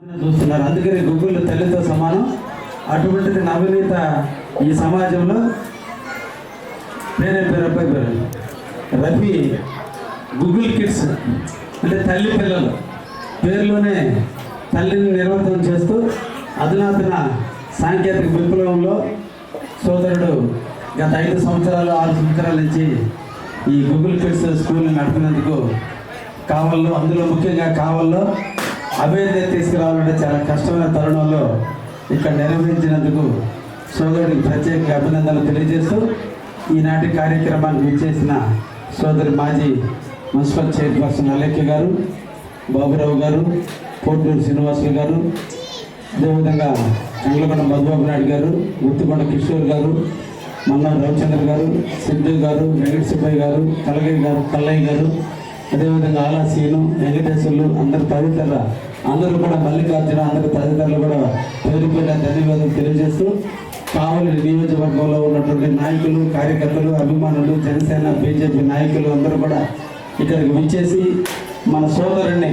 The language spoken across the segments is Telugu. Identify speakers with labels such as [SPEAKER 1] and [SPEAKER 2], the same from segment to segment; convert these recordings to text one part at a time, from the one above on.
[SPEAKER 1] చూస్తున్నారు. అందుకని గూగుల్ తల్లితో సమానం. అటువంటిది నవనీత ఈ సమాజంలో పేరే పేరు అబ్బాయి పేరు. రఫీ గూగుల్ కిడ్స్ అంటే తల్లి పిల్లలు. పేరులోనే తల్లిని నిర్వర్తనం చేస్తూ అధునాతన సాంకేతిక విప్లవంలో సోదరుడు గత ఐదు సంవత్సరాలు ఆరు సంవత్సరాల నుంచి ఈ గూగుల్ కిడ్స్ స్కూల్ని నడిపినందుకు కావల్లో అందులో ముఖ్యంగా కావల్లో అవేర్నెస్ తీసుకురావాలంటే చాలా కష్టమైన తరుణంలో ఇక్కడ నిర్వహించినందుకు సోదరుడికి ప్రత్యేక అభినందనలు తెలియజేస్తూ ఈనాటి కార్యక్రమాన్ని విచ్చేసిన సోదరి మాజీ మున్సిపల్ చైర్పర్సన్ అలేఖ్య గారు బాబురావు గారు కోటూరు శ్రీనివాసులు గారు అదేవిధంగా చంద్రకొండ మధుబాబు నాయుడు గారు గుత్తికొండ కిషోర్ గారు మన్నా రవిచంద్ర గారు సిద్ధు గారు వెంకట సుబ్బయ్య గారు కలగయ్య గారు కల్లయ్య గారు అదేవిధంగా ఆలా వెంకటేశ్వర్లు అందరు తదితరుల అందరూ కూడా మల్లికార్జున అందరి తదితరులు కూడా పేరు ధన్యవాదాలు తెలియజేస్తూ కావలి నియోజకవర్గంలో ఉన్నటువంటి నాయకులు కార్యకర్తలు అభిమానులు జనసేన బీజేపీ నాయకులు అందరూ కూడా ఇక్కడికి విచ్చేసి మన సోదరుణ్ణి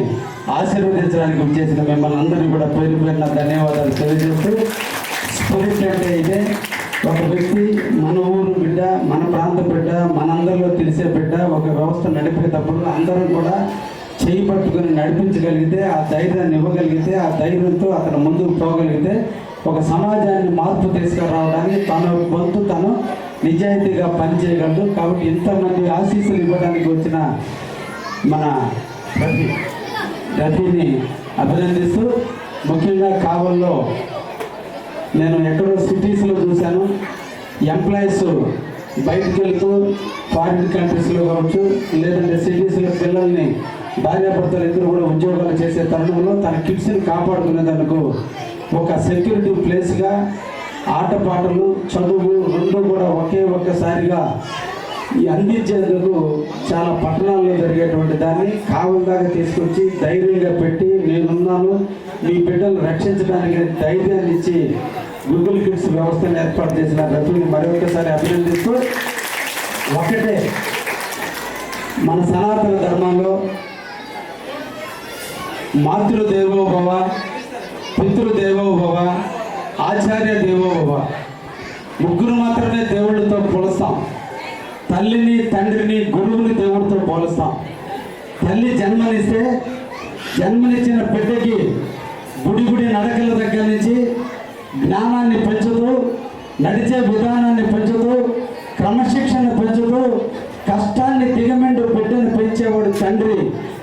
[SPEAKER 1] ఆశీర్వదించడానికి విచ్చేసిన మిమ్మల్ని అందరినీ కూడా పేరు పేరున ధన్యవాదాలు తెలియజేస్తూ స్పిరిట్ అంటే ఇదే. ఒక వ్యక్తి మనము బిడ్డ మన ప్రాంత బిడ్డ మనందరిలో తెలిసే బిడ్డ ఒక వ్యవస్థ నడిపేటప్పుడు అందరం కూడా చేయి పట్టుకుని నడిపించగలిగితే ఆ ధైర్యాన్ని ఇవ్వగలిగితే ఆ ధైర్యంతో అతను ముందుకు పోగలిగితే ఒక సమాజాన్ని మార్పు తీసుకురావడానికి తన వంతు తను నిజాయితీగా పనిచేయగలడు. కాబట్టి ఇంతమంది ఆశీస్సులు ఇవ్వడానికి వచ్చిన మన రతి రతిని అభినందిస్తూ ముఖ్యంగా కావల్లో నేను ఎక్కడో సిటీస్లో చూశాను. ఎంప్లాయీస్ బయటకు వెళ్తూ ఫారిన్ కంట్రీస్లో కావచ్చు లేదంటే సిటీస్లో పిల్లల్ని భార్యాభర్తలు ఇద్దరు కూడా ఉద్యోగాలు చేసే తరుణంలో తన కిడ్స్ని కాపాడుకునేందుకు ఒక సెక్యూరిటీ ప్లేస్గా ఆటపాటలు చదువు రెండు కూడా ఒకే ఒక్కసారిగా ఈ అందించేందుకు చాలా పట్టణాల్లో జరిగేటువంటి దాన్ని కావలి దాకా తీసుకొచ్చి ధైర్యంగా పెట్టి నేనున్నాను. మీ బిడ్డలు రక్షించడానికి ధైర్యాన్ని ఇచ్చి గూగుల్ కిడ్స్ వ్యవస్థను ఏర్పాటు చేసిన రఫీని మరొకసారి అభినందిస్తూ ఒకటే మన సనాతన ధర్మంలో మాతృదేవో భవ పితృదేవో భవ ఆచార్య దేవో భవ ముగ్గురు మాత్రమే దేవుళ్ళతో పోలుస్తాం తల్లిని తండ్రిని గురువుని దేవుడితో పోలుస్తాం. తల్లి జన్మనిస్తే జన్మనిచ్చిన బిడ్డకి గుడి గుడి నడకల దగ్గర నుంచి జ్ఞానాన్ని పెంచుతూ నడిచే విధానాన్ని పెంచుతూ క్రమశిక్షణ పెంచుతూ కష్టాన్ని దిగమెండు బిడ్డను పెంచేవాడు తండ్రి.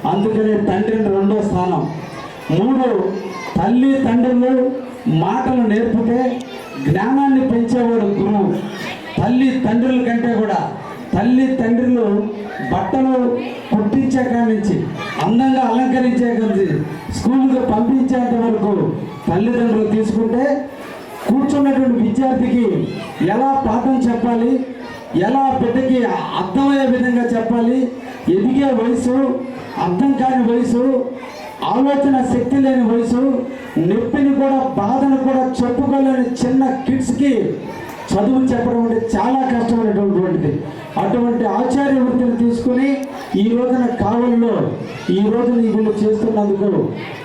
[SPEAKER 1] అందుకనే తండ్రిని రెండో స్థానం. మూడు తల్లి తండ్రులు మాటలు నేర్పితే జ్ఞానాన్ని పెంచేవాడు గురువు. తల్లి తండ్రుల కంటే కూడా తల్లి తండ్రులు బట్టలు కుట్టించే కాడి నుంచి అందంగా అలంకరించే కాడి స్కూల్కి పంపించేంత వరకు తల్లిదండ్రులు తీసుకుంటే కూర్చున్నటువంటి విద్యార్థికి ఎలా పాఠం చెప్పాలి ఎలా బిడ్డకి అర్థమయ్యే విధంగా చెప్పాలి ఎదిగే వయసు అర్థం కాని వయసు ఆలోచన శక్తి లేని వయసు నొప్పిని కూడా బాధను కూడా చెప్పుకోలేని చిన్న కిడ్స్కి చదువు చెప్పడం అంటే చాలా అటువంటి ఆచార్య వృత్తిని తీసుకుని ఈ రోజున కావల్లో ఈ రోజున వీళ్ళు చేస్తున్నందుకు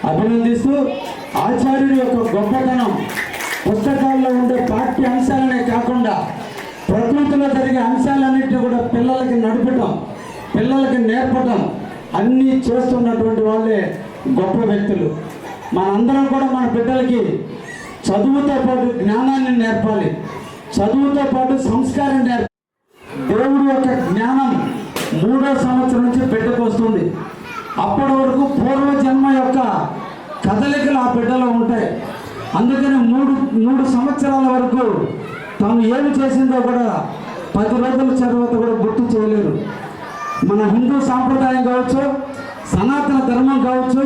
[SPEAKER 1] అభినందిస్తూ ఆచార్యుడి యొక్క గొప్పతనం పుస్తకాల్లో ఉండే పాఠ్య అంశాలనే కాకుండా ప్రకృతిలో జరిగే అంశాలన్నింటినీ కూడా పిల్లలకి నడపటం పిల్లలకి నేర్పటం అన్నీ చేస్తున్నటువంటి వాళ్ళే గొప్ప వ్యక్తులు. మనందరం కూడా మన బిడ్డలకి చదువుతో పాటు జ్ఞానాన్ని నేర్పాలి చదువుతో పాటు సంస్కారం నేర్పాలి దేవుడి యొక్క జ్ఞానం మూడో సంవత్సరం నుంచి బిడ్డకు వస్తుంది. అప్పటి వరకు పూర్వజన్మ యొక్క కదలికలు ఆ బిడ్డలో ఉంటాయి. అందుకని మూడు మూడు సంవత్సరాల వరకు తాను ఏమి చేసిందో కూడా పది రోజుల తర్వాత కూడా గుర్తు చేయలేరు. మన హిందూ సాంప్రదాయం కావచ్చు సనాతన ధర్మం కావచ్చు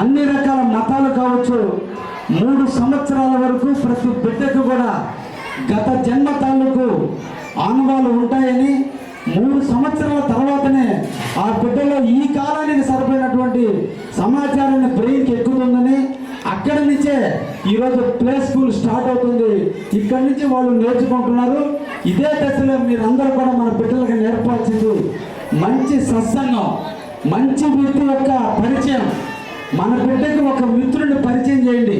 [SPEAKER 1] అన్ని రకాల మతాలు కావచ్చు మూడు సంవత్సరాల వరకు ప్రతి బిడ్డకు కూడా గత జన్మ తాలూకు ఆనందాలు ఉంటాయని మూడు సంవత్సరాల తర్వాతనే ఆ బిడ్డలో ఈ కాలానికి సరిపోయినటువంటి సమాచారాన్ని బ్రెయిన్కి ఎక్కుతుందని అక్కడి నుంచే ఈరోజు ప్లే స్కూల్ స్టార్ట్ అవుతుంది. ఇక్కడి నుంచి వాళ్ళు నేర్చుకుంటున్నారు. ఇదే దశలో మీరందరూ కూడా మన బిడ్డలకు నేర్పాల్సింది మంచి సత్సంగం మంచి వ్యక్తి యొక్క పరిచయం. మన బిడ్డకి ఒక మిత్రుడిని పరిచయం చేయండి.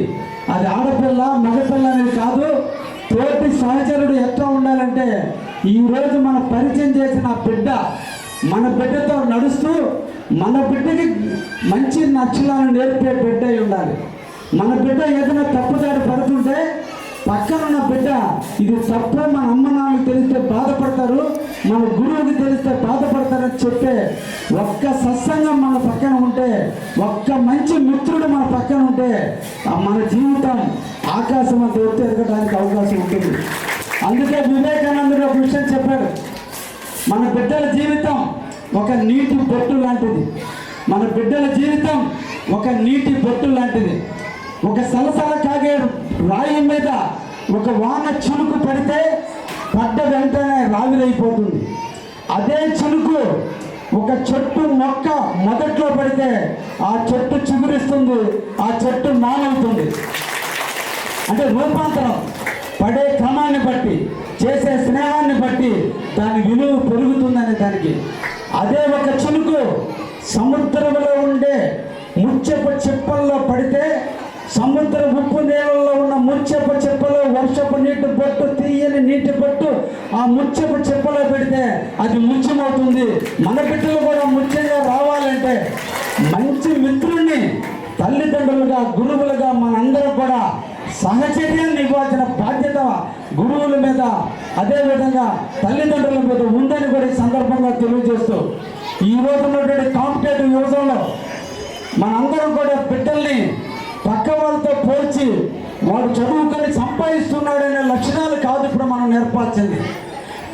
[SPEAKER 1] అది ఆడపిల్ల మగపిల్ల అనేది కాదు తోటి సహచరుడు ఎట్లా ఉండాలంటే ఈ రోజు మన పరిచయం చేసిన బిడ్డ మన బిడ్డతో నడుస్తూ మన బిడ్డకి మంచి నచ్చలను నేర్పే బిడ్డ ఉండాలి. మన బిడ్డ ఏదైనా తప్పుదారి పడుతుంటే పక్కన ఉన్న బిడ్డ ఇది తప్పు మన అమ్మ నాన్నకి తెలిస్తే బాధపడతారు మన గురువుకి తెలిస్తే బాధపడతారని చెప్పే ఒక్క సత్సంగం మన పక్కన ఉంటే ఒక్క మంచి మిత్రుడు మన పక్కన ఉంటే మన జీవితం ఆకాశం అంత ఎత్తు ఎదగడానికి అవకాశం ఉంటుంది. అందుకే వివేకానందుడు ఒక విషయం చెప్పాడు. మన బిడ్డల జీవితం ఒక నీటి బొట్టు లాంటిది. మన బిడ్డల జీవితం ఒక నీటి బొట్టు లాంటిది. ఒక సలసల కాగే రాయి మీద ఒక వాన చినుకు పడితే పడ్డ వెంటనే రావిలైపోతుంది అదే చినుకు ఒక చెట్టు మొక్క మొదట్లో పడితే ఆ చెట్టు చిగురిస్తుంది ఆ చెట్టు నానవుతుంది అంటే రూపాంతరం. పడే క్రమాన్ని బట్టి చేసే స్నేహాన్ని బట్టి దాని విలువ పెరుగుతుందనే దానికి. అదే ఒక చినుకు సముద్రంలో ఉండే ముచ్చపు చిప్పల్లో పడితే సముద్ర ఉప్పు నీళ్ళలో ఉన్న ముచ్చపు చిప్పలో వర్షపు నీటి బొట్టు తీయని నీటి బొట్టు ఆ ముచ్చపు చిప్పలో పెడితే అది ముత్యమవుతుంది. మన బిడ్డలు కూడా ముత్యంగా రావాలంటే మంచి మిత్రుణ్ణి తల్లిదండ్రులుగా గురువులుగా మనందరం కూడా సహచర్యాన్ని ఇవ్వాల్సిన బాధ్యత గురువుల మీద అదేవిధంగా తల్లిదండ్రుల మీద ఉందని కూడా ఈ సందర్భంగా తెలియజేస్తూ ఈ రోజు ఉన్నటువంటి కాంపిటేటివ్ యువజంలో మనందరం కూడా బిడ్డల్ని పక్క వాళ్ళతో పోల్చి వాడు చదువుకొని సంపాదిస్తున్నాడనే లక్షణాలు కాదు ఇప్పుడు మనం నేర్పాల్సింది.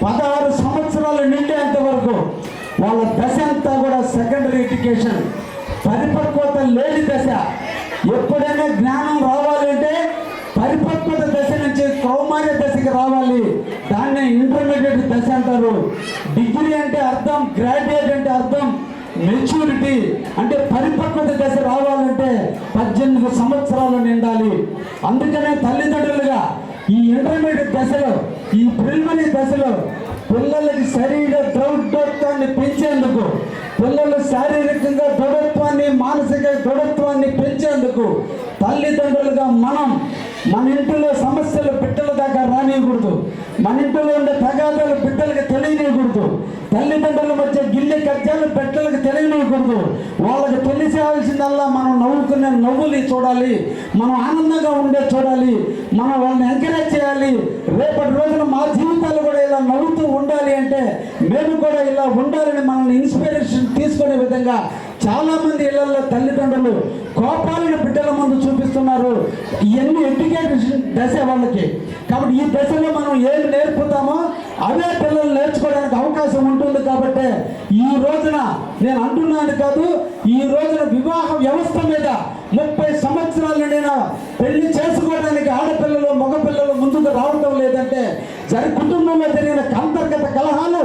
[SPEAKER 1] పదహారు సంవత్సరాలు నిండేంత వరకు వాళ్ళ దశ అంతా కూడా సెకండరీ ఎడ్యుకేషన్ పరిపక్వత లేని దశ. ఎప్పుడైనా జ్ఞానం రావాలంటే పరిపక్వత దశ నుంచి కౌమార్య దశకి రావాలి. దాన్నే ఇంటర్మీడియట్ దశ అంటారు. డిగ్రీ అంటే అర్థం గ్రాడ్యుయేట్ అంటే అర్థం మెచ్యూరిటీ. అంటే పరిపక్వత దశ రావాలంటే పద్దెనిమిది సంవత్సరాలు నిండాలి. అందుకనే తల్లిదండ్రులుగా ఈ ఇంటర్మీడియట్ దశలో ఈ ప్రిలిమినరీ దశలో పిల్లలకి శరీర దౌర్ఢత్వాన్ని పెంచేందుకు పిల్లలు శారీరకంగా దృఢత్వాన్ని మానసిక దృఢత్వాన్ని పెంచేందుకు తల్లిదండ్రులుగా మనం మన ఇంటిలో సమస్యలు బిడ్డల దాకా రానియకూడదు. మన ఇంటిలో ఉండే తగాదాలు బిడ్డలకు తెలియనియకూడదు. తల్లిదండ్రుల మధ్య గిల్లె కజ్జాలు బిడ్డలకు తెలియనియకూడదు. వాళ్ళకి తెలిసేవలసిందల్లా మనం నవ్వుకునే నవ్వులు చూడాలి. మనం ఆనందంగా ఉండే చూడాలి. మనం వాళ్ళని ఎంకరేజ్ చేయాలి. రేపటి రోజున మా జీవితాలు కూడా ఇలా నవ్వుతూ ఉండాలి అంటే మేము కూడా ఇలా ఉండాలని మనల్ని ఇన్స్పిరేషన్ తీసుకునే విధంగా చాలా మంది ఇళ్ళలో తల్లిదండ్రులు కోపాలను బిడ్డల ముందు చూపిస్తున్నారు. ఇవన్నీ ఎడ్యుకేషన్ దశ వాళ్ళకి. కాబట్టి ఈ దశలో మనం ఏం నేర్పుతామో అవే పిల్లలు నేర్చుకోవడానికి అవకాశం ఉంటుంది కాబట్టి ఈ రోజున నేను అంటున్నాను కాదు ఈ రోజున వివాహ వ్యవస్థ మీద ముప్పై సంవత్సరాలు నేను పెళ్ళి చేసుకోవడానికి ఆడపిల్లలు మగపిల్లలు ముందుకు రావడం లేదంటే సరి కుటుంబంలో జరిగిన అంతర్గత కలహాల